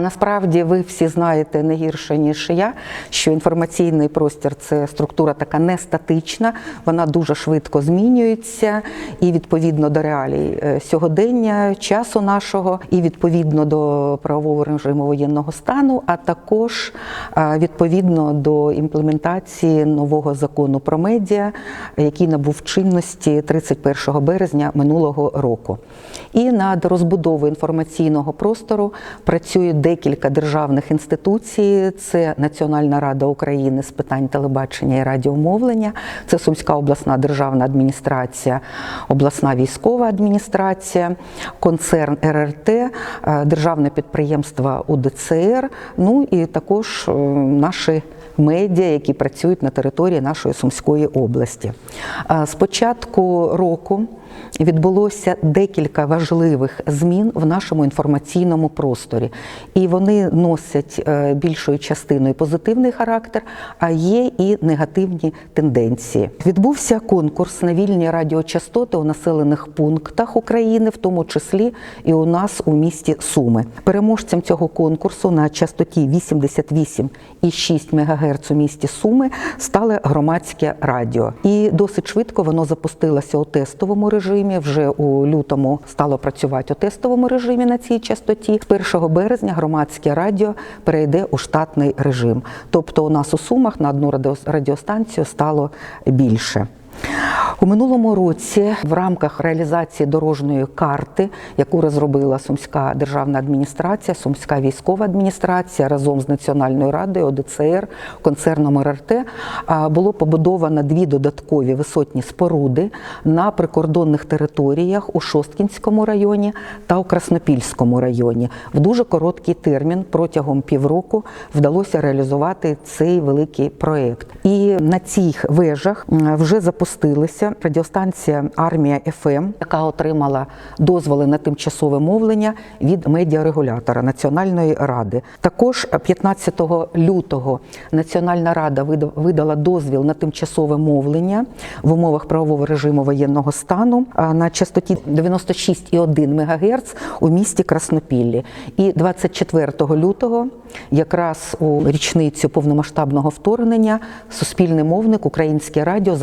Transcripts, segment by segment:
Насправді ви всі знаєте не гірше ніж я, що інформаційний простір це структура така не статична, вона дуже швидко змінюється і відповідно до реалій е, сьогодення, часу нашого, і відповідно до правового режиму воєнного стану, а також е, відповідно до імплементації нового закону про медіа, який набув чинності 31 березня минулого року. І над розбудовою інформаційного простору працює декілька державних інституцій. Це Національна рада України з питань телебачення і радіомовлення, це Сумська обласна державна адміністрація, обласна військова адміністрація, концерн РРТ, е, державне підприємство УДЦР. Ну і також е, наші медіа, які працюють на території нашої Сумської області. Е, З початку року відбулося декілька важливих змін в нашому інформаційному просторі, і вони носять е, більшою частиною позитивний характер, а є і негативні тенденції. Відбувся конкурс на вільні радіочастоти у населених пунктах України, в тому числі і у нас у місті Суми. Переможцем цього конкурсу на частоті 88,6 МГц у місті Суми стало громадське радіо. І досить швидко воно запустилося у тестовому режимі. Вже у лютому стало працювати у тестовому режимі на цій частоті. З 1 березня громадське радіо перейде у штатний режим. Тобто у нас у Сумах на одну радіо- радіостанцію стало більше. У минулому році в рамках реалізації дорожньої карти, яку розробила Сумська державна адміністрація, Сумська військова адміністрація разом з Національною радою ОДЦР, концерном РРТ, було побудовано дві додаткові висотні споруди на прикордонних територіях у Шосткінському районі та у Краснопільському районі. В дуже короткий термін протягом півроку вдалося реалізувати цей великий проект. І на цих вежах вже запустилася радіостанція Армія ФМ, яка отримала дозволи на тимчасове мовлення від медіарегулятора Національної ради. Також 15 лютого Національна рада вида- видала дозвіл на тимчасове мовлення в умовах правового режиму воєнного стану на частоті 96,1 МГц у місті Краснопіллі. І 24 лютого, якраз у річницю повномасштабного вторгнення, суспільний мовник Українське радіо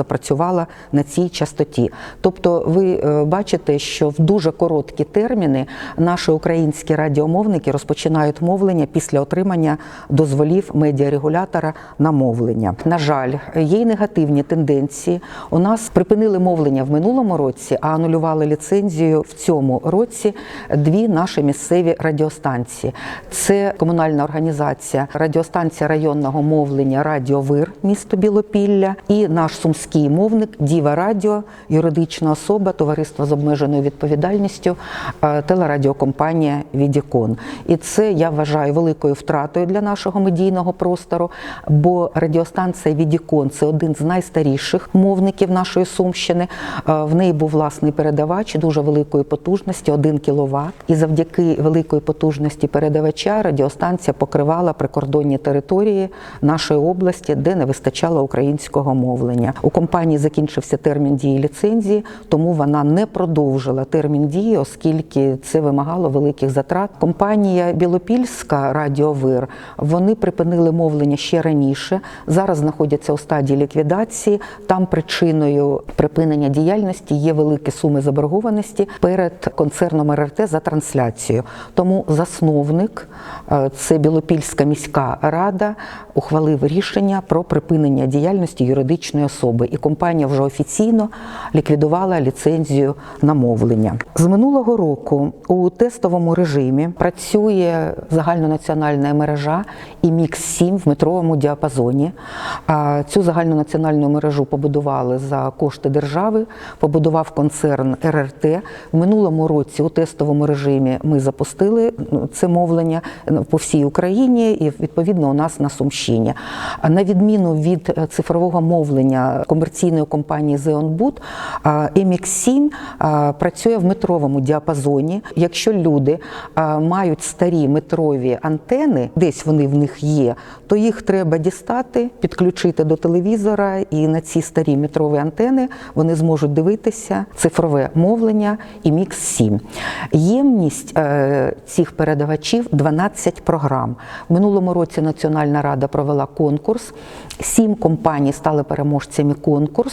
запрацювала на цій частоті. Тобто, ви е, бачите, що в дуже короткі терміни наші українські радіомовники розпочинають мовлення після отримання дозволів медіарегулятора на мовлення. На жаль, є й негативні тенденції. У нас припинили мовлення в минулому році, а анулювали ліцензію в цьому році дві наші місцеві радіостанції. Це комунальна організація радіостанція районного мовлення Радіовир місто Білопілля і наш сумський мовник Діва Радіо, юридична особа, товариство з обмеженою відповідальністю, е, телерадіокомпанія Відікон. І це я вважаю великою втратою для нашого медійного простору, бо радіостанція Відікон це один з найстаріших мовників нашої Сумщини. Е, В неї був власний передавач дуже великої потужності, 1 кВт. І завдяки великої потужності передавача радіостанція покривала прикордонні території нашої області, де не вистачало українського мовлення. У компанії закінчився термін дії ліцензії, тому вона не продовжила термін дії, оскільки це вимагало великих затрат. Компанія Білопільська Радіовир вони припинили мовлення ще раніше. Зараз знаходяться у стадії ліквідації. Там причиною припинення діяльності є великі суми заборгованості перед концерном РРТ за трансляцію. Тому засновник е, це Білопільська міська рада ухвалив рішення про припинення діяльності юридичної особи, і компанія вже офіційно ліквідувала ліцензію на мовлення. З минулого року у тестовому режимі працює загальнонаціональна мережа і мікс 7 в метровому діапазоні. Цю загальнонаціональну мережу побудували за кошти держави, побудував концерн РРТ. В минулому році у тестовому режимі ми запустили ну, це мовлення по всій Україні і відповідно у нас на Сумщині. На відміну від е, цифрового мовлення комерційної інформаційної компанії Zeonbud, MX7 працює в метровому діапазоні. Якщо люди мають старі метрові антени, десь вони в них є, то їх треба дістати, підключити до телевізора, і на ці старі метрові антени вони зможуть дивитися цифрове мовлення і мікс 7. Ємність е, цих передавачів 12 програм. В минулому році Національна рада провела конкурс. Сім компаній стали переможцями конкурсу,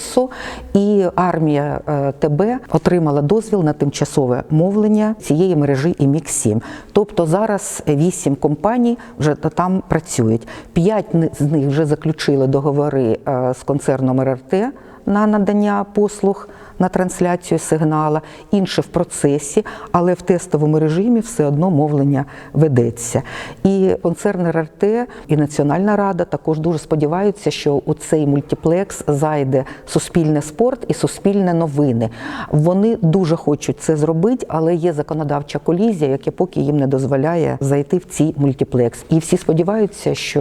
і армія е, ТБ отримала дозвіл на тимчасове мовлення цієї мережі і Мік 7. Тобто зараз вісім компаній вже там працюють. П'ять з них вже заключили договори е, з концерном РРТ на надання послуг на трансляцію сигнала, інше в процесі, але в тестовому режимі все одно мовлення ведеться. І концерн РРТ і Національна рада також дуже сподіваються, що у цей мультиплекс зайде суспільне спорт і суспільне новини. Вони дуже хочуть це зробити, але є законодавча колізія, яка поки їм не дозволяє зайти в цей мультиплекс. І всі сподіваються, що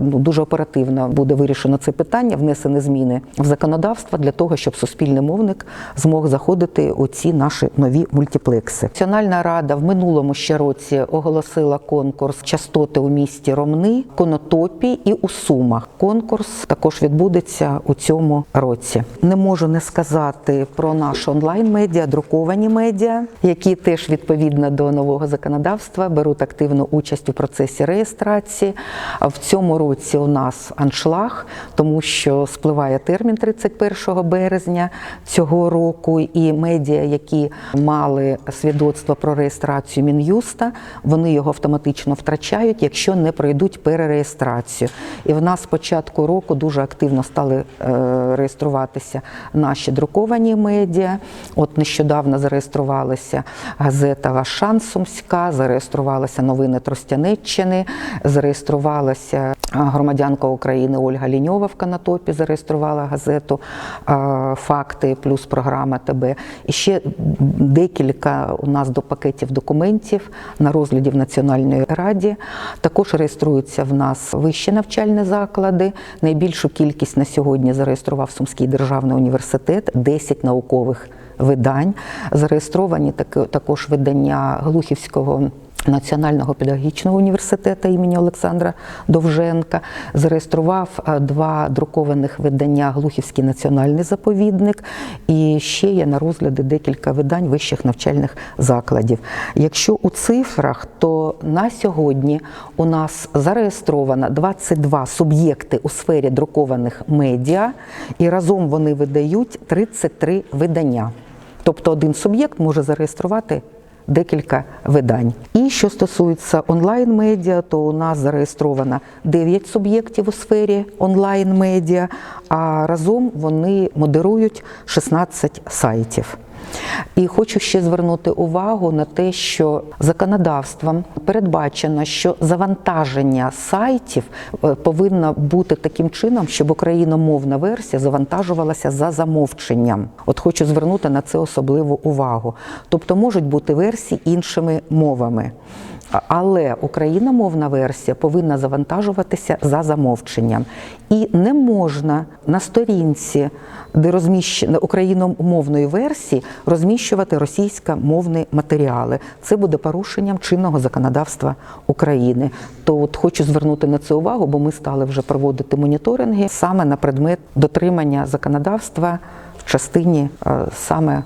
ну, дуже оперативно буде вирішено це питання, внесені зміни в законодавство для того, щоб суспільний мовник змог заходити у ці наші нові мультиплекси. Національна рада в минулому ще році оголосила конкурс частоти у місті Ромни, Конотопі і у Сумах. Конкурс також відбудеться у цьому році. Не можу не сказати про наш онлайн-медіа, друковані медіа, які теж відповідно до нового законодавства беруть активну участь у процесі реєстрації. А в цьому році у нас аншлаг, тому що спливає термін 31 березня цього року, і медіа, які мали свідоцтво про реєстрацію Мін'юста, вони його автоматично втрачають, якщо не пройдуть перереєстрацію. І в нас з початку року дуже активно стали е, реєструватися наші друковані медіа. От нещодавно зареєструвалася газета Вашан Сумська, зареєструвалася новини Тростянеччини, зареєструвалася громадянка України Ольга Ліньова в Канатопі, зареєструвала газету Факти плюс програма ТБ. І ще декілька у нас до пакетів документів на розгляді в Національній раді. Також реєструються в нас вищі навчальні заклади. Найбільшу кількість на сьогодні зареєстрував Сумський державний університет, 10 наукових видань. Зареєстровані так- також видання Глухівського. Національного педагогічного університету імені Олександра Довженка зареєстрував е, два друкованих видання Глухівський національний заповідник і ще є на розгляді декілька видань вищих навчальних закладів. Якщо у цифрах, то на сьогодні у нас зареєстровано 22 суб'єкти у сфері друкованих медіа, і разом вони видають 33 видання. Тобто один суб'єкт може зареєструвати декілька видань. І що стосується онлайн-медіа, то у нас зареєстровано 9 суб'єктів у сфері онлайн-медіа, а разом вони модерують 16 сайтів. І хочу ще звернути увагу на те, що законодавством передбачено, що завантаження сайтів е, повинно бути таким чином, щоб україномовна версія завантажувалася за замовченням. От хочу звернути на це особливу увагу. Тобто можуть бути версії іншими мовами. Але україномовна версія повинна завантажуватися за замовченням. І не можна на сторінці, де розміщена україномовної версії, розміщувати російськомовні матеріали. Це буде порушенням чинного законодавства України. То от хочу звернути на це увагу, бо ми стали вже проводити моніторинги саме на предмет дотримання законодавства в частині е, саме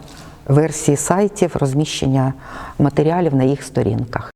версії сайтів, розміщення матеріалів на їх сторінках.